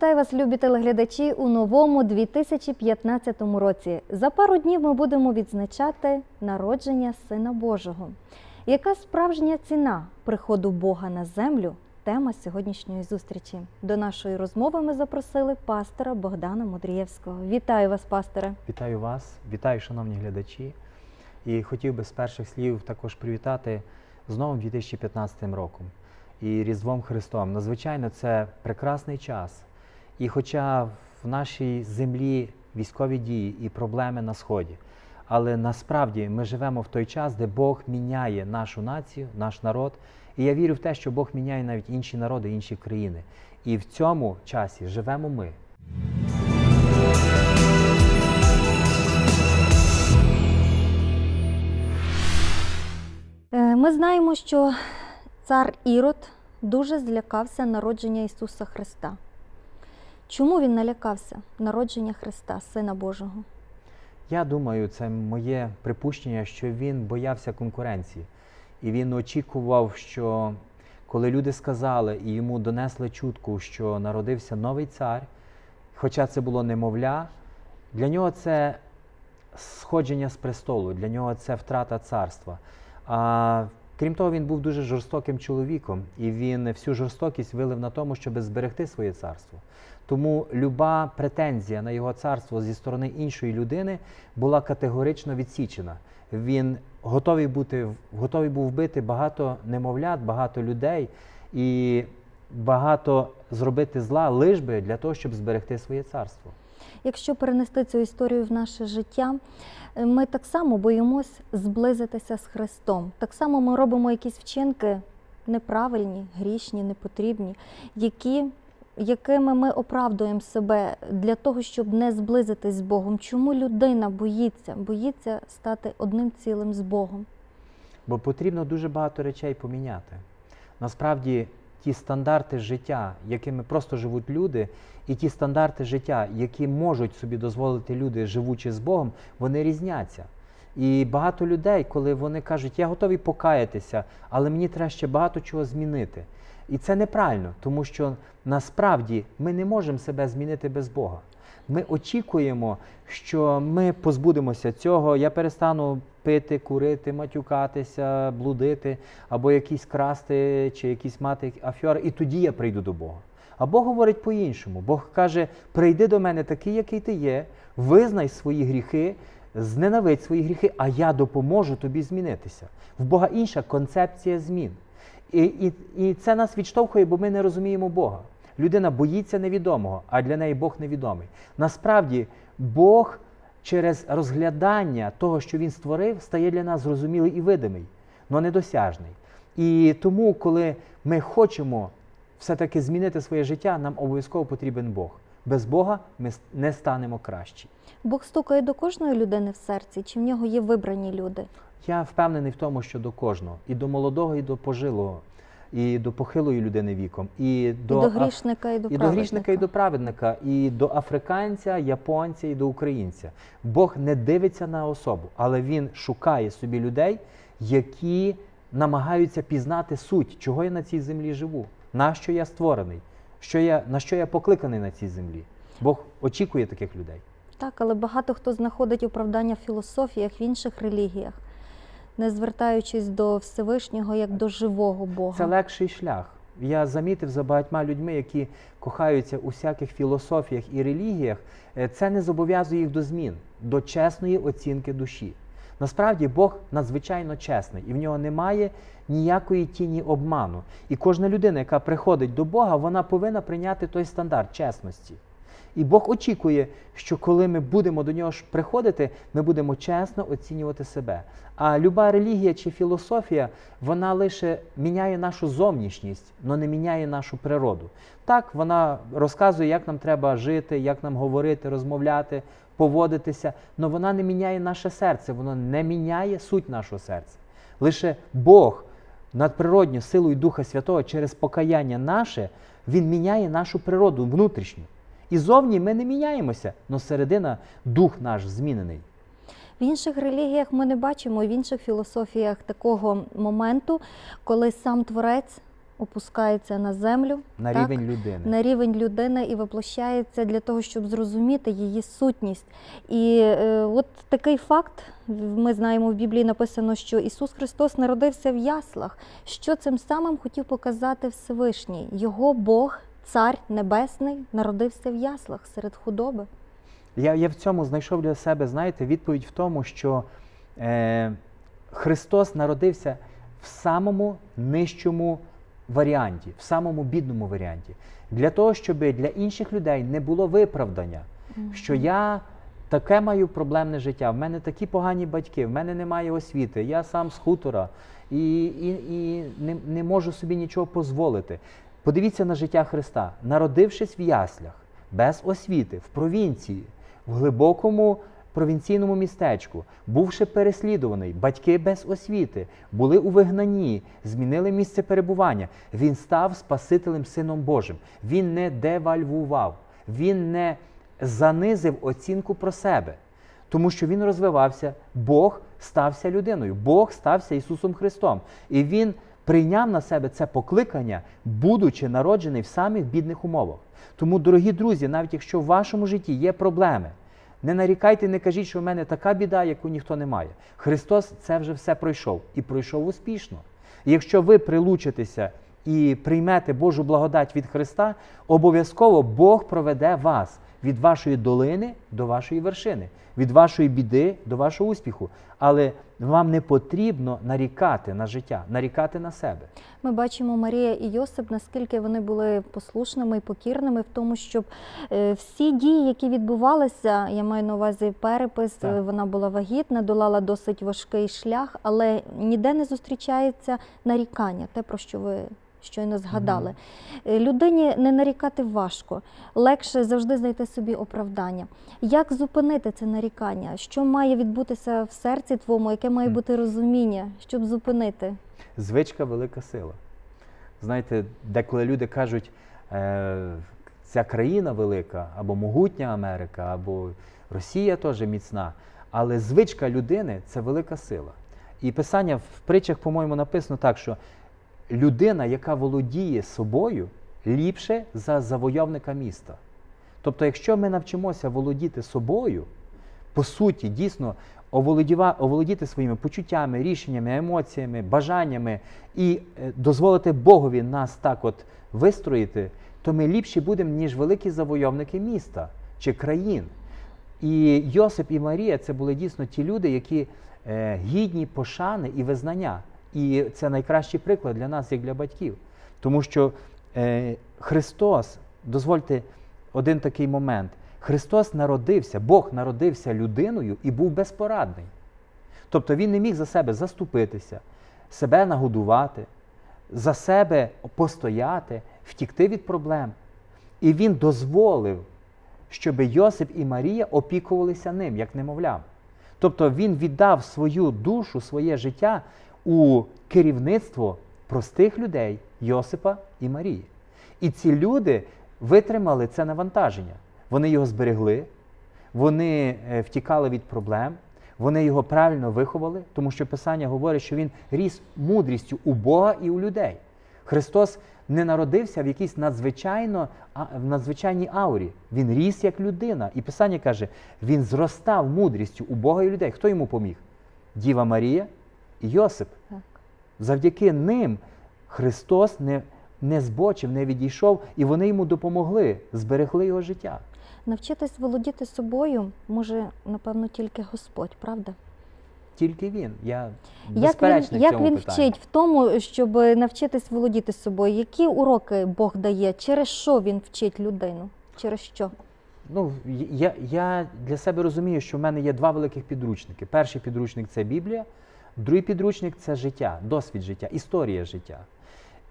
Вітаю вас, любі телеглядачі, у новому 2015 році. За пару днів ми будемо відзначати народження Сина Божого. Яка справжня ціна приходу Бога на землю? Тема сьогоднішньої зустрічі. До нашої розмови ми запросили пастора Богдана Мудрієвського. Вітаю вас, пасторе! Вітаю вас, вітаю, шановні глядачі. І хотів би з перших слів також привітати з новим 2015 роком і Різдвом Христом. Надзвичайно це прекрасний час. І хоча в нашій землі військові дії і проблеми на сході, але насправді ми живемо в той час, де Бог міняє нашу націю, наш народ. І я вірю в те, що Бог міняє навіть інші народи, інші країни. І в цьому часі живемо ми. Е, Ми знаємо, що цар Ірод дуже злякався народження Ісуса Христа. Чому він налякався народження Христа, Сина Божого? Я думаю, це моє припущення, що він боявся конкуренції. І він очікував, що коли люди сказали і йому донесли чутку, що народився новий цар, хоча це було немовля, для нього це сходження з престолу, для нього це втрата царства. А крім того, він був дуже жорстоким чоловіком, і він всю жорстокість вилив на тому, щоб зберегти своє царство. Тому люба претензія на його царство зі сторони іншої людини була категорично відсічена. Він готовий бути готовий був вбити багато немовлят, багато людей і багато зробити зла лиш би для того, щоб зберегти своє царство. Якщо перенести цю історію в наше життя, е, ми так само боїмось зблизитися з Христом. Так само ми робимо якісь вчинки неправильні, грішні, непотрібні, які, якими ми оправдуємо себе для того, щоб не зблизитись з Богом. Чому людина боїться, боїться стати одним цілим з Богом? Бо потрібно дуже багато речей поміняти. Насправді, ті стандарти життя, якими просто живуть люди, і ті стандарти життя, які можуть собі дозволити люди, живучи з Богом, вони різняться. І багато людей, коли вони кажуть, я готовий покаятися, але мені треба ще багато чого змінити. І це неправильно, тому що насправді ми не можемо себе змінити без Бога. Ми очікуємо, що ми позбудемося цього. Я перестану пити, курити, матюкатися, блудити, або якісь красти, чи якісь мати афьори, і тоді я прийду до Бога. А Бог говорить по-іншому. Бог каже: прийди до мене такий, який ти є, визнай свої гріхи, зненавидь свої гріхи, а я допоможу тобі змінитися. В Бога інша концепція змін. І, і, і це нас відштовхує, бо ми не розуміємо Бога. Людина боїться невідомого, а для неї Бог невідомий. Насправді, Бог через розглядання того, що Він створив, стає для нас зрозумілий і видимий, але недосяжний. І тому, коли ми хочемо все-таки змінити своє життя, нам обов'язково потрібен Бог. Без Бога ми не станемо кращі. Бог стукає до кожної людини в серці, чи в нього є вибрані люди? Я впевнений в тому, що до кожного, і до молодого, і до пожилого, і до похилої людини віком, і до, і до грішника, і до і до грішника, і до праведника, і до африканця, японця, і до українця. Бог не дивиться на особу, але він шукає собі людей, які намагаються пізнати суть, чого я на цій землі живу, на що я створений, що я, на що я покликаний на цій землі. Бог очікує таких людей. Так, але багато хто знаходить оправдання в філософіях, в інших релігіях, не звертаючись до Всевишнього як до живого Бога. Це легший шлях. Я замітив за багатьма людьми, які кохаються у всяких філософіях і релігіях, е, це не зобов'язує їх до змін, до чесної оцінки душі. Насправді Бог надзвичайно чесний, і в нього немає ніякої тіні обману. І кожна людина, яка приходить до Бога, вона повинна прийняти той стандарт чесності. І Бог очікує, що коли ми будемо до нього приходити, ми будемо чесно оцінювати себе. А люба релігія чи філософія, вона лише міняє нашу зовнішність, але не міняє нашу природу. Так, вона розказує, як нам треба жити, як нам говорити, розмовляти, поводитися, але вона не міняє наше серце, воно не міняє суть нашого серця. Лише Бог надприродньо силою Духа Святого через покаяння наше, Він міняє нашу природу внутрішню. І зовні ми не міняємося, але середина дух наш змінений. В інших релігіях ми не бачимо, в інших філософіях такого моменту, коли сам творець опускається на землю, на так, рівень людини. на рівень людини і воплощається для того, щоб зрозуміти її сутність. І е, от такий факт, ми знаємо в Біблії написано, що Ісус Христос народився в яслах. Що цим самим хотів показати Всевишній? Його Бог, Цар Небесний, народився в яслах серед худоби. Я, я в цьому знайшов для себе, знаєте, відповідь в тому, що е, Христос народився в самому нижчому варіанті, в самому бідному варіанті. Для того, щоб для інших людей не було виправдання, що я таке маю проблемне життя, в мене такі погані батьки, в мене немає освіти, я сам з хутора і, і, і не, не можу собі нічого дозволити. Подивіться на життя Христа, народившись в яслях, без освіти, в провінції, в глибокому провінційному містечку, бувши переслідуваний, батьки без освіти, були у вигнанні, змінили місце перебування. Він став Спасителем Сином Божим. Він не девальвував, він не занизив оцінку про себе, тому що він розвивався, Бог стався людиною, Бог стався Ісусом Христом. І Він прийняв на себе це покликання, будучи народжений в самих бідних умовах. Тому, дорогі друзі, навіть якщо в вашому житті є проблеми, не нарікайте, не кажіть, що в мене така біда, яку ніхто не має. Христос це вже все пройшов і пройшов успішно. Якщо ви прилучитеся і приймете Божу благодать від Христа, обов'язково Бог проведе вас від вашої долини до вашої вершини, від вашої біди до вашого успіху. Але вам не потрібно нарікати на життя, нарікати на себе. Ми бачимо Марія і Йосип, наскільки вони були послушними і покірними в тому, щоб е, всі дії, які відбувалися, я маю на увазі перепис, Так. е, вона була вагітна, долала досить важкий шлях, але ніде не зустрічається нарікання, те, про що ви щойно згадали. Е, Людині не нарікати важко, легше завжди знайти собі оправдання. Як зупинити це нарікання? Що має відбутися в серці твоєму, яке має бути розуміння, щоб зупинити? Звичка велика сила. Знаєте, деколи люди кажуть, е, ця країна велика, або могутня Америка, або Росія теж міцна. Але звичка людини це велика сила. І писання в притчах, по-моєму, написано так, що людина, яка володіє собою, ліпше за завойовника міста. Тобто, якщо ми навчимося володіти собою, по суті, дійсно оволодіти своїми почуттями, рішеннями, емоціями, бажаннями і е, дозволити Богові нас так от вистроїти, то ми ліпші будемо, ніж великі завойовники міста чи країн. І Йосип і Марія це були дійсно ті люди, які е, гідні пошани і визнання. І це найкращий приклад для нас, як для батьків. Тому що е, Христос, дозвольте один такий момент. Христос народився, Бог народився людиною і був безпорадний. Тобто Він не міг за себе заступитися, себе нагодувати, за себе постояти, втікти від проблем. І Він дозволив, щоб Йосип і Марія опікувалися ним, як немовлям. Тобто Він віддав свою душу, своє життя у керівництво простих людей Йосипа і Марії. І ці люди витримали це навантаження. Вони його зберегли, вони е, втікали від проблем, вони його правильно виховали, тому що Писання говорить, що він ріс мудрістю у Бога і у людей. Христос не народився в якійсь надзвичайно, в надзвичайній аурі. Він ріс як людина. І Писання каже, він зростав мудрістю у Бога і людей. Хто йому поміг? Діва Марія Йосип. Так. Завдяки ним Христос не, не збочив, не відійшов, і вони йому допомогли, зберегли його життя. Навчитись володіти собою може, напевно, тільки Господь, правда? Тільки він. Я Як він, в як цьому він питанні. вчить в тому, щоб навчитись володіти собою? Які уроки Бог дає? Через що він вчить людину? Через що? Ну, я, я для себе розумію, що в мене є два великих підручники. Перший підручник це Біблія, другий підручник це життя, досвід життя, історія життя.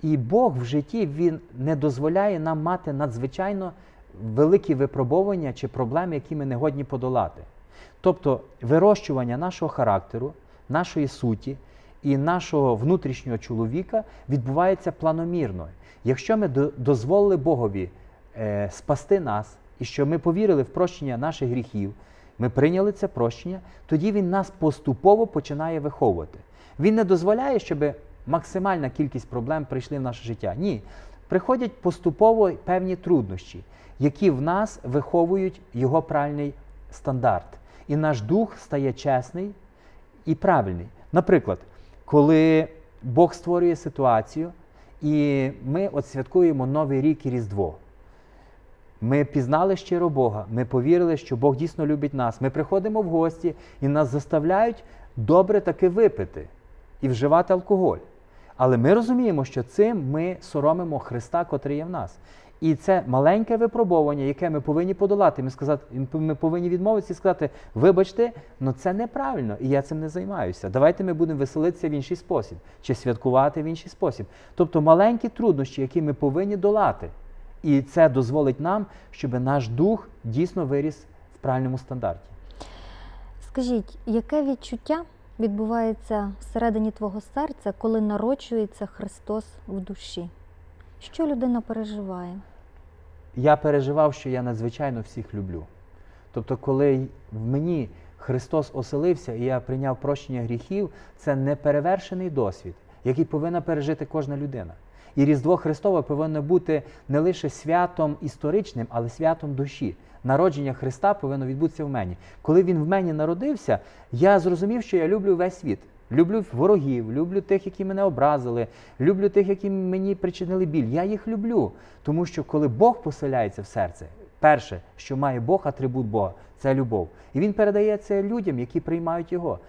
І Бог в житті Він не дозволяє нам мати надзвичайно великі випробовування чи проблеми, які ми не годні подолати. Тобто вирощування нашого характеру, нашої суті і нашого внутрішнього чоловіка відбувається планомірно. Якщо ми дозволили Богові е, спасти нас, і що ми повірили в прощення наших гріхів, ми прийняли це прощення, тоді Він нас поступово починає виховувати. Він не дозволяє, щоб максимальна кількість проблем прийшли в наше життя. Ні. Приходять поступово певні труднощі, які в нас виховують його правильний стандарт. І наш дух стає чесний і правильний. Наприклад, коли Бог створює ситуацію, і ми от святкуємо Новий рік і Різдво. Ми пізнали щиро Бога, ми повірили, що Бог дійсно любить нас. Ми приходимо в гості і нас заставляють добре таки випити і вживати алкоголь. Але ми розуміємо, що цим ми соромимо Христа, котрий є в нас. І це маленьке випробовування, яке ми повинні подолати. Ми, сказати, ми повинні відмовитися і сказати, вибачте, ну це неправильно, і я цим не займаюся. Давайте ми будемо веселитися в інший спосіб, чи святкувати в інший спосіб. Тобто маленькі труднощі, які ми повинні долати. І це дозволить нам, щоб наш дух дійсно виріс в правильному стандарті. Скажіть, яке відчуття відбувається всередині твого серця, коли народжується Христос в душі? Що людина переживає? Я переживав, що я надзвичайно всіх люблю. Тобто, коли в мені Христос оселився і я прийняв прощення гріхів, це неперевершений досвід, який повинна пережити кожна людина. І Різдво Христове повинно бути не лише святом історичним, але святом душі. Народження Христа повинно відбутися в мені. Коли Він в мені народився, я зрозумів, що я люблю весь світ. Люблю ворогів, люблю тих, які мене образили, люблю тих, які мені причинили біль. Я їх люблю. Тому що коли Бог поселяється в серце, перше, що має Бог, атрибут Бога, це любов. І він передає це людям, які приймають його.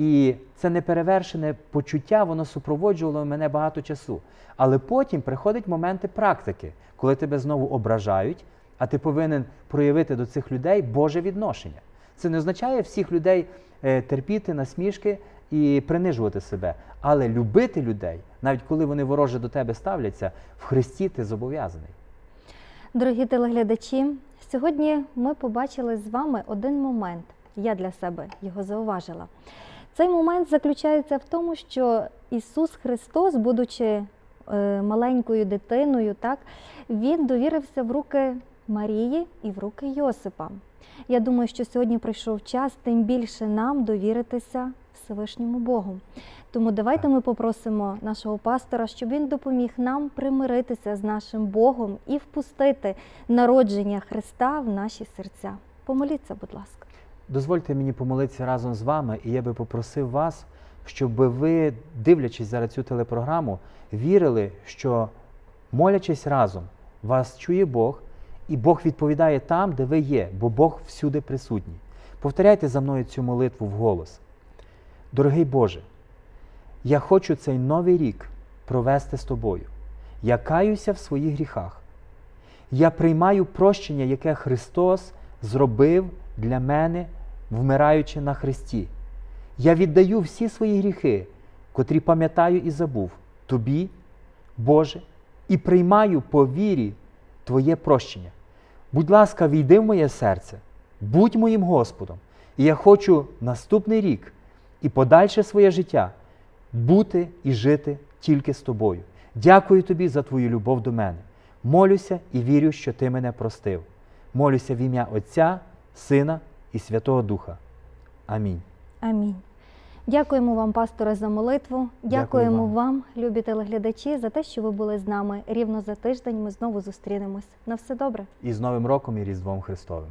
І це неперевершене почуття, воно супроводжувало мене багато часу. Але потім приходять моменти практики, коли тебе знову ображають, а ти повинен проявити до цих людей Боже відношення. Це не означає всіх людей е, терпіти насмішки і принижувати себе, але любити людей, навіть коли вони вороже до тебе ставляться, в Христі ти зобов'язаний. Дорогі телеглядачі, сьогодні ми побачили з вами один момент. Я для себе його зауважила. Цей момент заключається в тому, що Ісус Христос, будучи е, маленькою дитиною, так, Він довірився в руки Марії і в руки Йосипа. Я думаю, що сьогодні прийшов час тим більше нам довіритися Всевишньому Богу. Тому давайте ми попросимо нашого пастора, щоб він допоміг нам примиритися з нашим Богом і впустити народження Христа в наші серця. Помоліться, будь ласка. Дозвольте мені помолитися разом з вами, і я би попросив вас, щоб ви, дивлячись зараз цю телепрограму, вірили, що молячись разом, вас чує Бог, і Бог відповідає там, де ви є, бо Бог всюди присутній. Повторяйте за мною цю молитву вголос. Дорогий Боже, я хочу цей новий рік провести з тобою. Я каюся в своїх гріхах. Я приймаю прощення, яке Христос зробив для мене, вмираючи на Христі. Я віддаю всі свої гріхи, котрі пам'ятаю і забув, Тобі, Боже, і приймаю по вірі Твоє прощення. Будь ласка, війди в моє серце, будь моїм Господом. І я хочу наступний рік і подальше своє життя бути і жити тільки з тобою. Дякую тобі за твою любов до мене. Молюся і вірю, що ти мене простив. Молюся в ім'я Отця, Сина і Святого Духа. Амінь. Амінь. Дякуємо вам, пасторе, за молитву. Дякую Дякуємо вам. вам, любі телеглядачі, за те, що ви були з нами. Рівно за тиждень ми знову зустрінемось. На все добре. І з Новим роком і Різдвом Христовим.